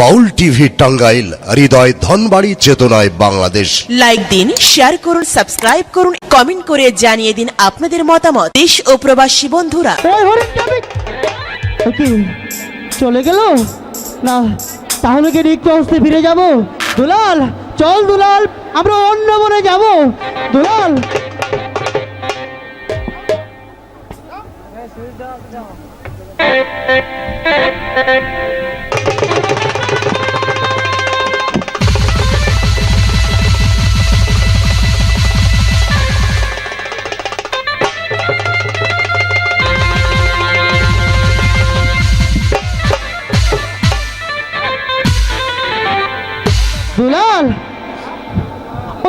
বাউল TV Tangail হৃদয় ধনবাড়ি চেতনায় Bangladesh. Like দিন শেয়ার করুন সাবস্ক্রাইব করুন কমেন্ট করে জানিয়ে দিন আপনাদের মতামত। দেশ ও প্রবাসী বন্ধুরা। চলে গেল? না তাহলে কি রিক্ত হস্তে ফিরে যাব? দুলাল চল দুলাল আমরা অন্য বনে যাব। দুলাল। দুলাল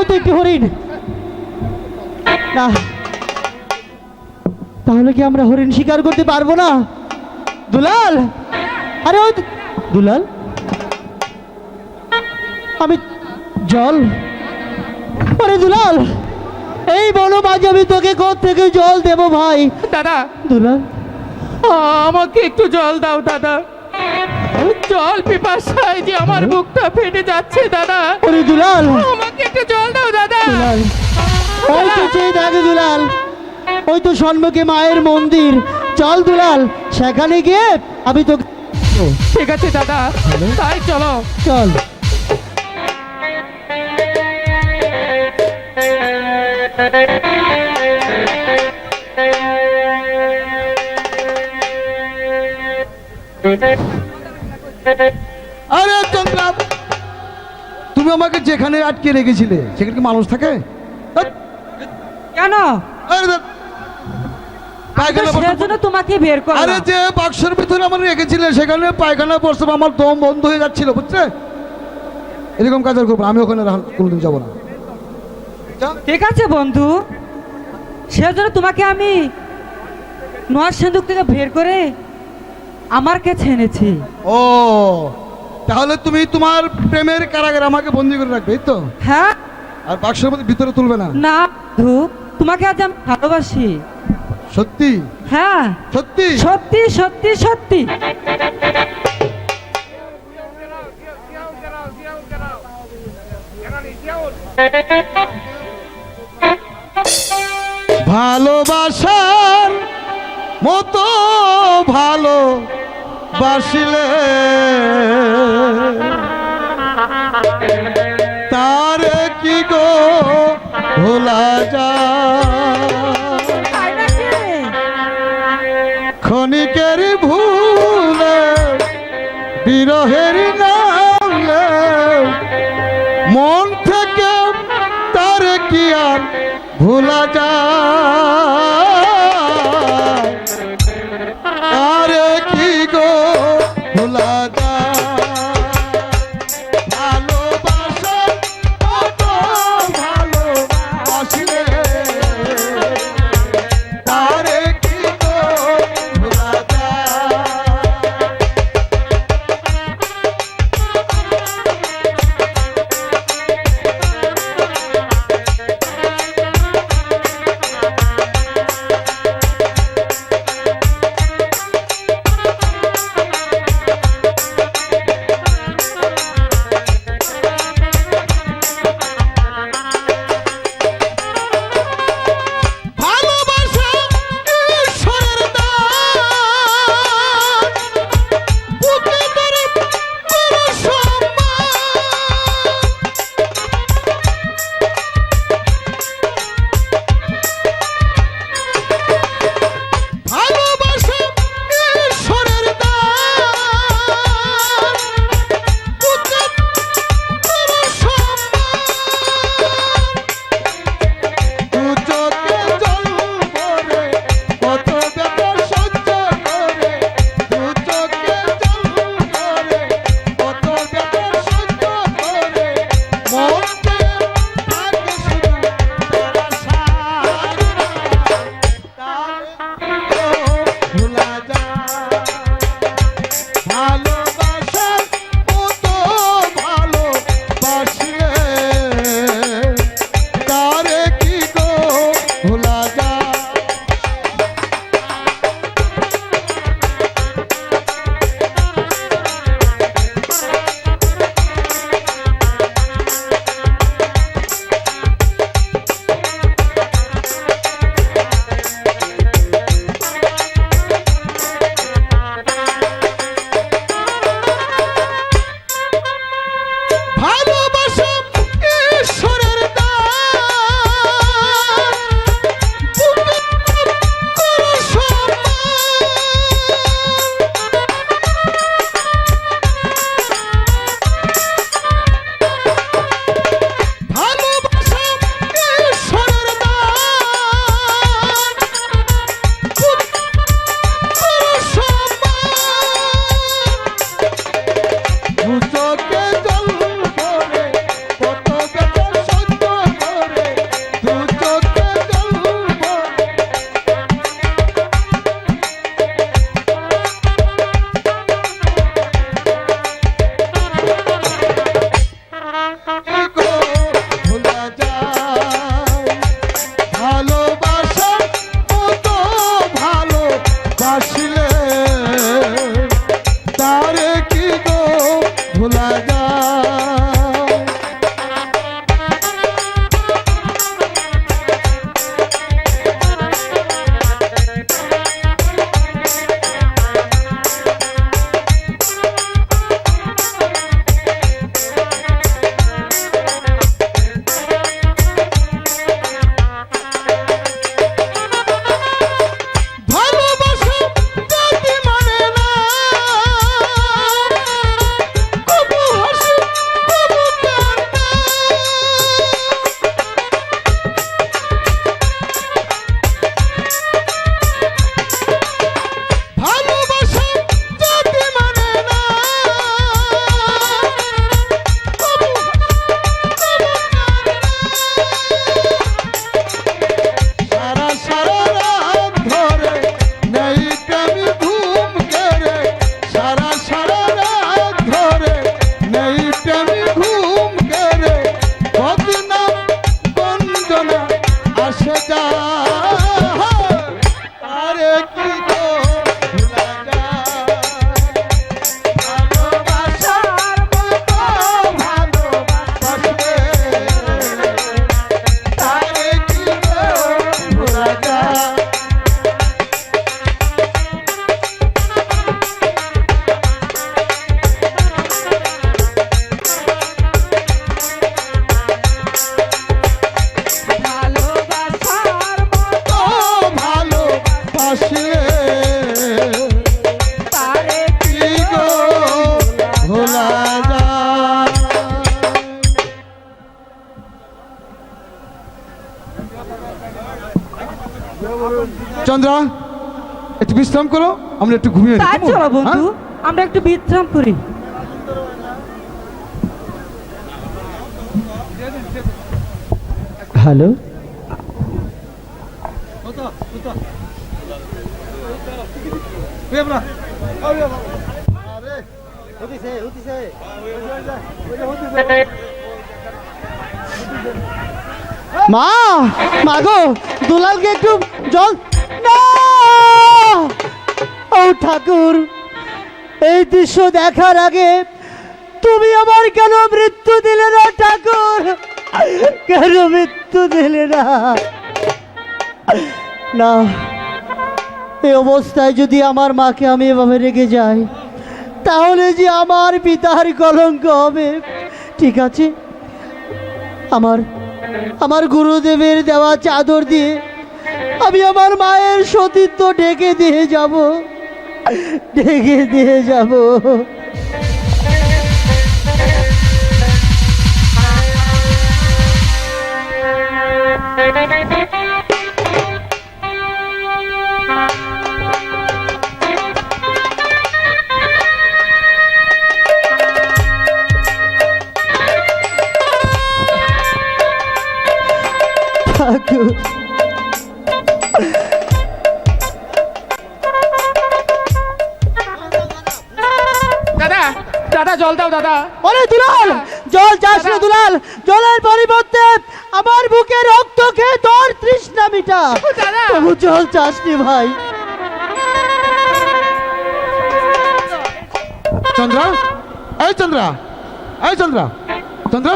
তো একটি হরিণ। না। তাহলে কি আমরা হরিণ শিকার করতে পারব না? দুলাল? আরে ওই দুলাল? আমি জল। আরে দুলাল এই বলো মাঝে আমি তোকে থেকে জল দেবো ভাই? দাদা। দুলাল? আমাকে একটু জল দাও দাদা। জল পিপাসায় যে আমার বুকটা ফেটে যাচ্ছে দাদা। ওরে দুলাল। আমাকে একটু জল দাও দাদা। দুলাল। ওই তো চেয়ে দেখে দুলাল। ওই তো সম্মুখে মায়ের মন্দির। চল দুলাল সেখানে গিয়ে আমি তো ঠিক আছে দাদা। তাই চলো। চল। আরে তুমি আমাকে যেখানে আটকে রেখেছিলে সেখানে কি মানুষ থাকে? কেন? আরে ধ্যাৎ। পায়খানা সেটার প্রস্রাব- জন্য তোমাকে বের করো আরে যে বাক্সের ভিতরে আমার রেখেছিলে সেখানে পায়খানা প্রস্তাব আমার দম বন্ধ হয়ে যাচ্ছিল বুঝছে এরকম কাজ আর করব আমি ওখানে কোনোদিন যাব না। ঠিক আছে বন্ধু সেজন্য তোমাকে আমি নোয়ার সিন্ধুক থেকে বের করে আমার কাছে এনেছি। ও তাহলে তুমি তোমার প্রেমের কারাগারে আমাকে বন্দি করে রাখবে তো? হ্যাঁ। আর বাক্সের মধ্যে ভিতরে তুলবে না? না বন্ধু তোমাকে আজ আমি ভালোবাসি। সত্যি? হ্যাঁ। সত্যি? সত্যি সত্যি সত্যি। ভালোবাসার মতো ভালো বাসিলে তার কি গো ভোলা নাকি? ক্ষণিকের ভুলে, বিরহের মন থেকে তার কি আর ভোলা যায় বিশ্রাম করো আমরা একটু ঘুমিয়ে তাই চলো বন্ধু হ্যাঁ? আমরা একটু বিশ্রাম করি। হ্যালো? মা মা গো দুলালকে একটু জল না! ও ঠাকুর, এই দৃশ্য দেখার আগে তুমি আমার কেন মৃত্যু দিলে না ঠাকুর? কেন মৃত্যু দিলে না? না, এই অবস্থায় যদি আমার মাকে আমি এভাবে রেখে যাই, তাহলে যে আমার পিতার কলঙ্ক হবে। ঠিক আছে, আমার আমার গুরুদেবের দেওয়া চাদর দিয়ে আমি আমার মায়ের সতীত্ব ঢেকে দিয়ে যাব। ঢেকে দিয়ে যাব? চাসনি ভাই। চন্দ্রা? এই চন্দ্রা এই চন্দ্রা। চন্দ্রা?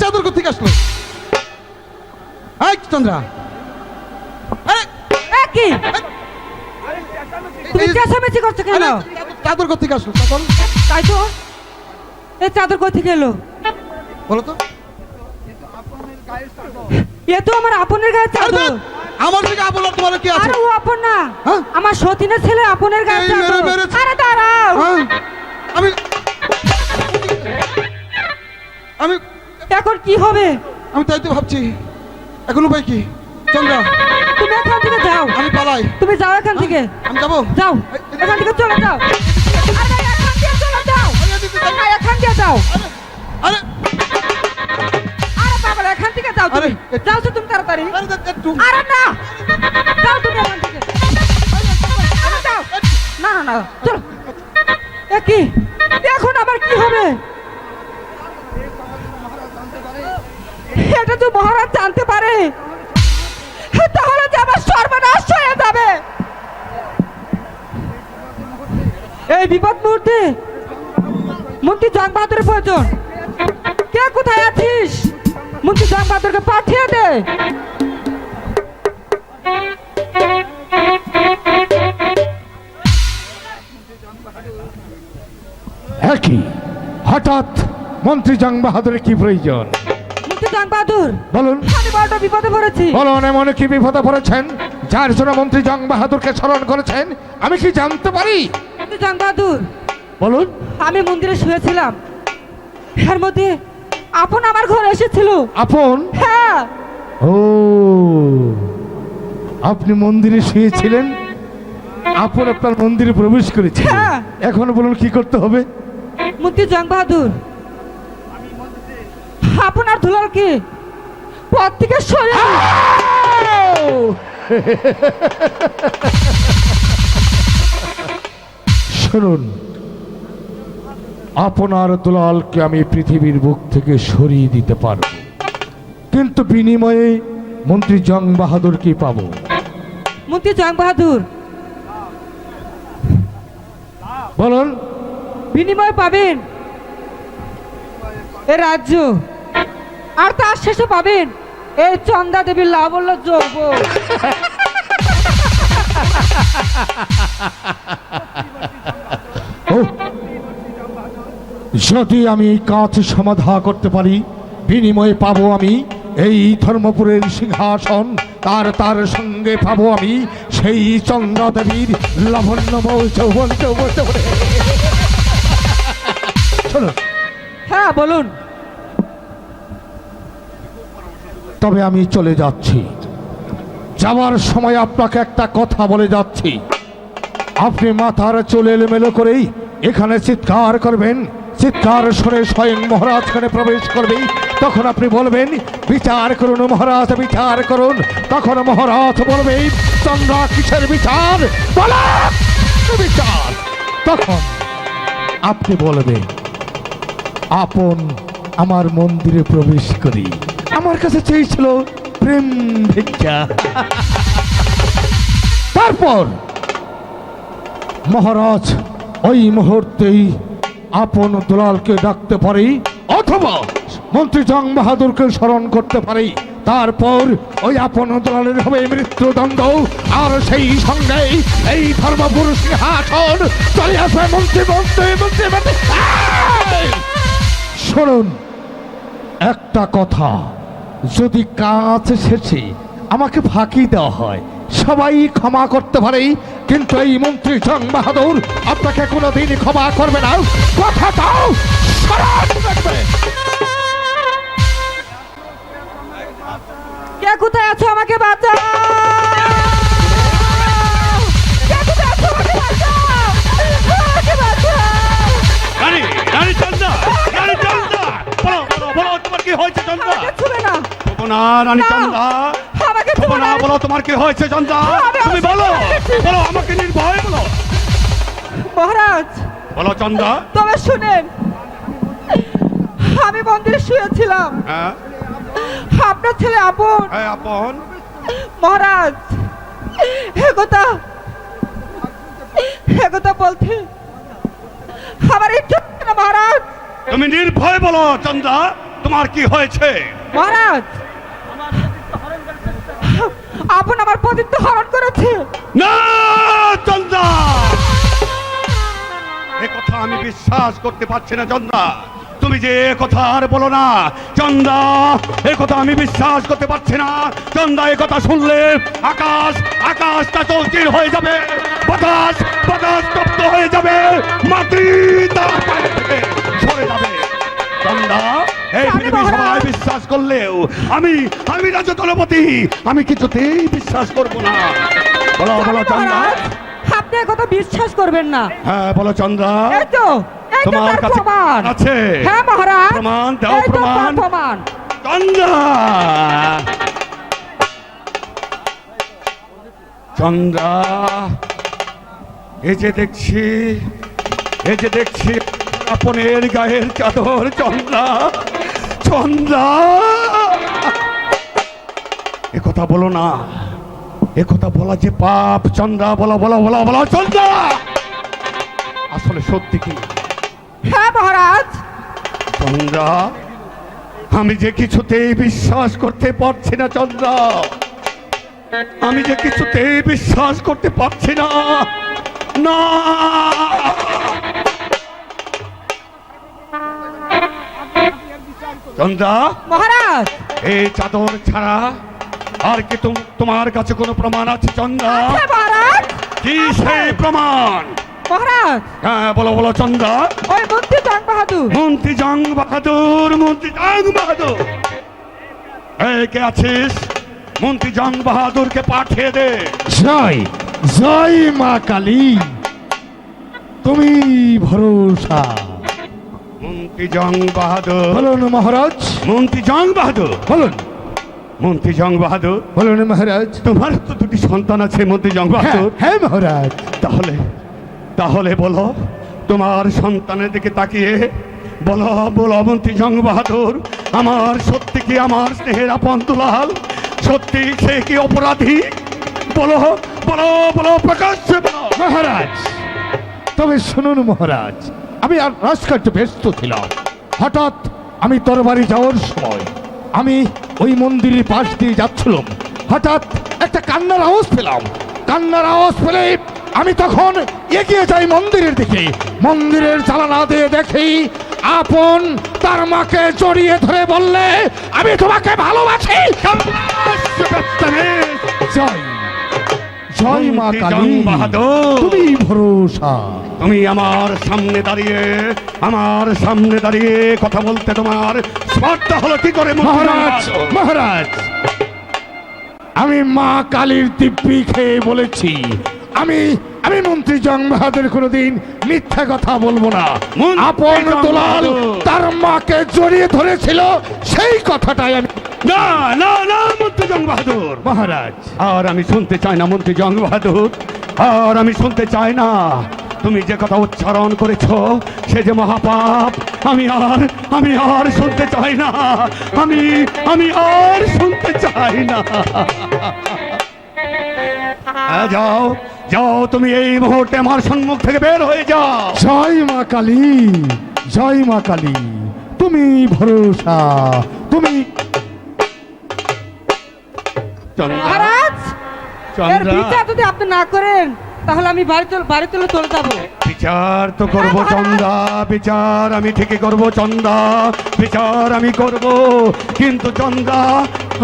চাদর কোথেকে আসলো? এই চন্দ্রা। আরে, এ কি? তুমি চেঁচামেচি করছ কেন? চাদর কোথেকে আসলো? চাদর? তাই তো এই চাদর কোথেকে এলো? বলো তো। এ তো আমার আপনের গায়ে চাদর। আমার থেকে আপনার তোমার কি আছে? আরে ও আপন না। হ্যাঁ? আমার সতীনের ছেলে আপনের গায়ে চাদর। আরে দাঁড়াও। হ্যাঁ? আমি আমি এখন কি হবে? আমি তাই তো ভাবছি। এখন উপায় কি? চন্দ্রা তুমি এখান থেকে যাও। আমি পালাই। তুমি যাও এখান থেকে। আমি যাব? যাও। এখান থেকে চলে যাও। না এখান দিয়ে যাও আরে। আরে বাবা এখান থেকে যাও তুমি। যাও তো তুমি তাড়াতাড়ি। আরে না। যাও তুমি এখান থেকে। না না না চলো। কি? এখন আবার কি হবে? এটা তো মহারাজ জানতে পারে। তাহলে যে আমার সর্বনাশ হয়ে যাবে। এই বিপদ মুহূর্তে মন্ত্রী জং বাহাদুরের প্রয়োজন। কে কোথায় আছিস? মন্ত্রী জং বাহাদুরকে পাঠিয়ে দে। একই হঠাৎ মন্ত্রী জং বাহাদুরের কি প্রয়োজন? মন্ত্রী জং বাহাদুর বলুন। আমি বড় বিপদে পড়েছি। বলুন এমন কি বিপদে পড়েছেন? যার জন্য মন্ত্রী জং বাহাদুরকে স্মরণ করেছেন? আমি কি জানতে পারি? মন্ত্রী জং বাহাদুর বলুন। আমি মন্দিরে শুয়েছিলাম। এর মধ্যে আপন আমার ঘরে এসেছিল। আপন? হ্যাঁ। ও আপনি মন্দিরে শুয়েছিলেন? আপন আপনার মন্দিরে প্রবেশ করেছে হ্যাঁ। এখন বলুন কি করতে হবে? মন্ত্রী জং বাহাদুর আপনার দুলালকে পথ থেকে সরে শুনুন। আপনার দুলালকে আমি পৃথিবীর বুক থেকে সরিয়ে দিতে পারব। কিন্তু বিনিময়ে মন্ত্রী জং বাহাদুর কি পাবো? মন্ত্রী জং বাহাদুর। বলুন। বিনিময় পাবেন। এ রাজ্য। আর তার শেষে পাবেন। এই চন্দা দেবীর লাবল্য যৌব যদি আমি কাজ সমাধা করতে পারি বিনিময়ে পাবো আমি এই ধর্মপুরের সিংহাসন তার তার সঙ্গে পাবো আমি সেই চন্দ্রা দেবীর লাবণ্যময়। শোনো হ্যাঁ বলুন। তবে আমি চলে যাচ্ছি। যাওয়ার সময় আপনাকে একটা কথা বলে যাচ্ছি। আপনি মাথার চুল এলোমেলো করেই এখানে চিৎকার করবেন। চিৎকার শুনে স্বয়ং মহারাজ এখানে প্রবেশ করবে। তখন আপনি বলবেন, বিচার করুন মহারাজ, বিচার করুন। তখন মহারাজ বলবেন চন্দ্রা কিসের বিচার? বিচার? তখন আপনি বলবেন, আপন আমার মন্দিরে প্রবেশ করি। আমার কাছে চেয়েছিল প্রেম ভিক্ষা। তারপর মহারাজ ওই মুহূর্তেই আপন দুলালকে ডাকতে পারি অথবা মন্ত্রী জং বাহাদুরকে স্মরণ করতে পারি। তারপর ওই আপন দুলালের হবে মৃত্যুদণ্ড। আর সেই সঙ্গে এই ধর্মপুর সিংহাসন চলে আসবে মন্ত্রী মন্ত্রী মন্ত্রী শুনুন, একটা কথা। যদি কাজ শেষে আমাকে ফাঁকি দেওয়া হয় সবাই ক্ষমা করতে পারে, কিন্তু এই মন্ত্রী জং বাহাদুর আপনাকে কোনোদিন ক্ষমা করবে না। কথা দাও কে কোথায় আছো আমাকে বাঁচাও। হয়েছে চন্দা আমাকে না। বলো না রানী। চন্দা আমাকে বলো তোমার কি হয়েছে চন্দা আমি তুমি বলো বলো আমাকে নির্ভয় বলো। মহারাজ বলো চন্দা তবে শুনেন আমি মন্দিরে শুয়েছিলাম। হ্যাঁ। আপনার ছেলে আপন। হ্যাঁ আপন। মহারাজ একথা একথা বলতে। আমার ইচ্ছা মহারাজ। তুমি নির্ভয় বলো চন্দা তোমার কি হয়েছে? মহারাজ! আপন আমার পতিত্ব হরণ করেছে। না চন্দা! এ কথা আমি বিশ্বাস করতে পারছি না চন্দা। তুমি যে এ কথা আর বলো না চন্দা। এ কথা আমি বিশ্বাস করতে পারছি না চন্দা। এ কথা শুনলে আকাশ আকাশটা চৌচির হয়ে যাবে বাতাস বাতাস তপ্ত হয়ে যাবে মাটি তার সরে যাবে। চন্দা এই পৃথিবী। সবাই বিশ্বাস করলেও আমি আমি রাজ্য দলপতি আমি কিছুতেই বিশ্বাস করব না। বলো বলো চন্দা মহারাজ আপনি একথা বিশ্বাস করবেন না। হ্যাঁ বলো চন্দ্রা। এই তো তোমার কাছে প্রমাণ। আছে? হ্যাঁ মহারাজ প্রমাণ দাও, প্রমাণ। প্রমাণ। চন্দ্রা! চন্দ্রা এই যে দেখছি এই যে দেখছি আপনের গায়ের চাদর চন্দ্রা। চন্দ্রা এ কথা বলো না। এ কথা বলা যে পাপ চন্দ্রা বলো বলো বলো বলো চন্দ্রা। আসলে সত্যি কি? হ্যাঁ মহারাজ। চন্দ্রা আমি যে কিছুতেই বিশ্বাস করতে পারছি না চন্দ্রা। আমি যে কিছুতেই বিশ্বাস করতে পারছি না না। চন্দ্রা মহারাজ! এই চাদর ছাড়া আর কি তোমার কাছে কোনো প্রমাণ আছে চন্দ্রা মহারাজ! কি সেই প্রমাণ? মহারাজ! হ্যাঁ বলো বলো চন্দ্রা ওই মন্ত্রী জং বাহাদুর। মন্ত্রী জং বাহাদুর মন্ত্রী জং বাহাদুর। এই কে আছিস? মন্ত্রী জং বাহাদুরকে পাঠিয়ে দে। জয় জয় মা কালী। তুমি ভরসা। মন্ত্রী জং বাহাদুর। বলুন মহারাজ। মন্ত্রী জং বাহাদুর। বলুন। মন্ত্রী জং বাহাদুর। বলুন মহারাজ। তোমার তো দুটি সন্তান আছে মন্ত্রী জং হ্যাঁ বাহাদুর। হ্যাঁ মহারাজ। তাহলে তাহলে বলো তোমার সন্তানের দিকে তাকিয়ে বলো বলো মন্ত্রী জং বাহাদুর আমার সত্যি কি আমার স্নেহের আপন দুলাল? সত্যি সে কি অপরাধী? বলো বলো বলো প্রকাশ্যে বলো। মহারাজ তবে শুনুন মহারাজ। আমি আর রাজকার্য ব্যস্ত ছিলাম। হঠাৎ আমি তরবারি যাওয়ার সময় আমি ওই মন্দিরের পাশ দিয়ে যাচ্ছিলাম। হঠাৎ একটা কান্নার আওয়াজ পেলাম। কান্নার আওয়াজ পেলে আমি তখন এগিয়ে যাই মন্দিরের দিকে। মন্দিরের চালানা দিয়ে দেখি আপন তার মাকে জড়িয়ে ধরে বললে আমি তোমাকে ভালোবাসি। জয়। জয় মা কালী। বাহাদুর। তুমি ভরসা। তুমি আমার সামনে দাঁড়িয়ে আমার সামনে দাঁড়িয়ে কথা বলতে তোমার স্পর্ধা হলো কি করে মহারাজ মহারাজ আমি মা কালীর দিব্যি খেয়ে বলেছি। আমি আমি মন্ত্রী জং বাহাদুর কোনোদিন মিথ্যা কথা বলব না। আপন দুলাল তার মাকে জড়িয়ে ধরেছিল সেই কথাটাই আমি না না না মন্ত্রী জং বাহাদুর মহারাজ। আর আমি শুনতে চাই না মন্ত্রী জং বাহাদুর আর আমি শুনতে চাই না। তুমি যে কথা উচ্চারণ করেছ সে যে মহাপাপ আমি আর আমি আর শুনতে চাই না। আমি আমি আর শুনতে চাই না। যাও যাও তুমি এই মুহূর্তে আমার সম্মুখ থেকে বের হয়ে যাও। জয় মা কালী জয় মা কালী তুমি ভরসা তুমি চন্দ্রা মহারাজ বিচার যদি আপনি না করেন তাহলে আমি বাড়িতে চলে বাড়ি চলে যাব। বিচার তো করব চন্দা বিচার আমি ঠিকই করব চন্দা বিচার আমি করব কিন্তু চন্দা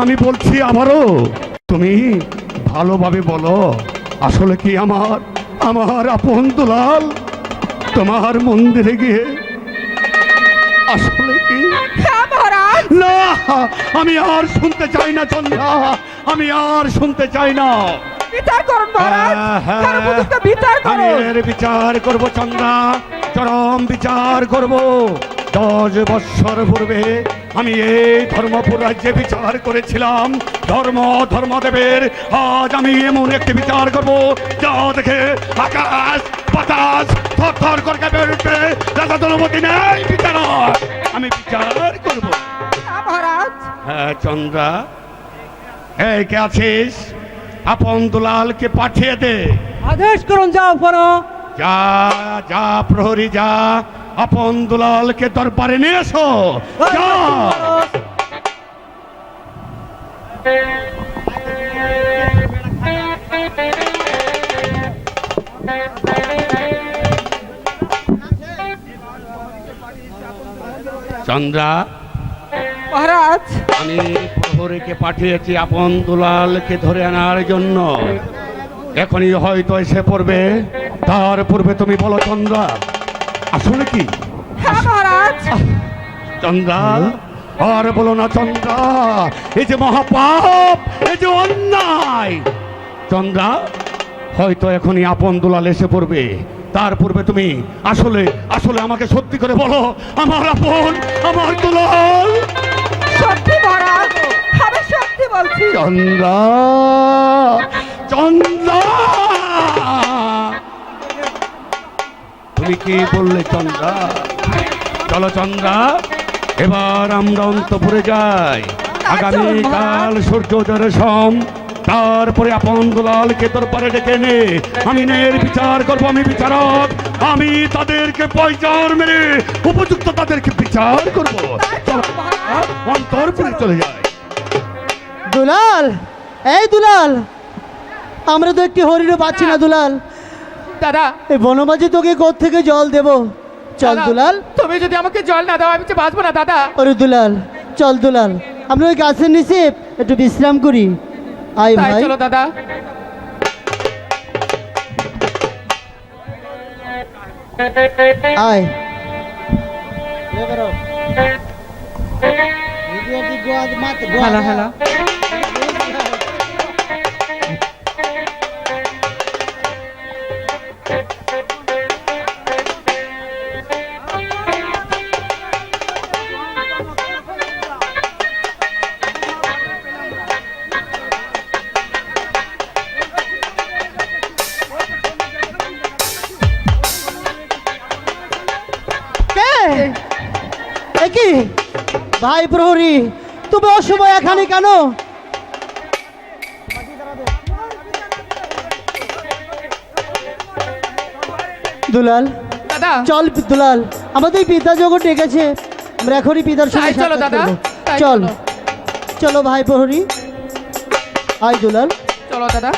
আমি বলছি আবারও তুমি ভালোভাবে বলো আসলে কি আমার আমার আপন দুলাল? তোমার মন্দিরে গিয়ে আসলে কি? হ্যাঁ না আমি আর শুনতে চাই না চন্দা আমি আর শুনতে চাই না। বিচার করুন মহারাজ। তার উপযুক্ত বিচার আমি করুন এর বিচার করব চন্দ্রা চরম বিচার করব। দশ বৎসর পূর্বে আমি এই ধর্মপুর রাজ্যে বিচার করেছিলাম। ধর্ম ধর্মদেবের। আজ আমি এমন একটি বিচার করব যা দেখে আকাশ বাতাস থর থর করে উঠবে রাজা দলপতি নেই বিচার। আমি বিচার করব। হ্যাঁ মহারাজ। হ্যাঁ চন্দ্রা। এই কে আছিস? আপন দুলালকে পাঠিয়ে দে। আদেশ করুন যাও করো যা যা প্রহরী যা। আপন দুলালকে দরবারে নিয়ে এসো। যা। চন্দ্রা। মহারাজ। আমি প্রহরীকে পাঠিয়েছি আপন দুলালকে ধরে আনার জন্য। এখনই হয়তো এসে পড়বে। তার পূর্বে তুমি বলো চন্দ্রা। আসলে কি? হ্যাঁ চন্দ্রা আর বলো না চন্দ্রা এই যে মহাপাপ এই যে অন্যায়। চন্দ্রা হয়তো এখনই আপন দুলাল এসে পড়বে। তার পূর্বে তুমি আসলে আসলে আমাকে সত্যি করে বলো আমার আপন আমার দুলাল। সত্যি মহারাজ। বলছি চন্দ্রা চন্দ্রা। তুমি কি বললে চন্দ্রা? চলো চন্দ্রা এবার আমরা অন্তপুরে যাই। আগামীকাল সূর্যোদয়ের সম। তারপরে আপন দুলালকে দরবারে ডেকে নে। আমি ন্যায়ের বিচার করব আমি বিচারক। আমি তাদেরকে পয়চার মেরে উপযুক্ত তাদেরকে বিচার করব। চল অন্তরপুরে চলে যায় দুলাল? এই দুলাল আমরা তো একটি হরিণও পাচ্ছি না দুলাল। দাদা। এই বনমাঝি তোকে কোথ থেকে জল দেব? চল দুলাল। তুমি যদি আমাকে জল না দাও আমি যে বাঁচবো না দাদা। ওরে দুলাল চল দুলাল। আমরা ওই গাছের নিচে একটু বিশ্রাম করি। আয় ভাই। চলো দাদা। আয়। হ্যালো হ্যালো এখানে কেন? দুলাল দাদা। চল দুলাল আমাদের পিতা জগৎ ডেকেছে আমরা এখনই পিতার সঙ্গে চলো দাদা, চল চলো। চলো ভাই প্রহরী। আয় দুলাল। চলো দাদা।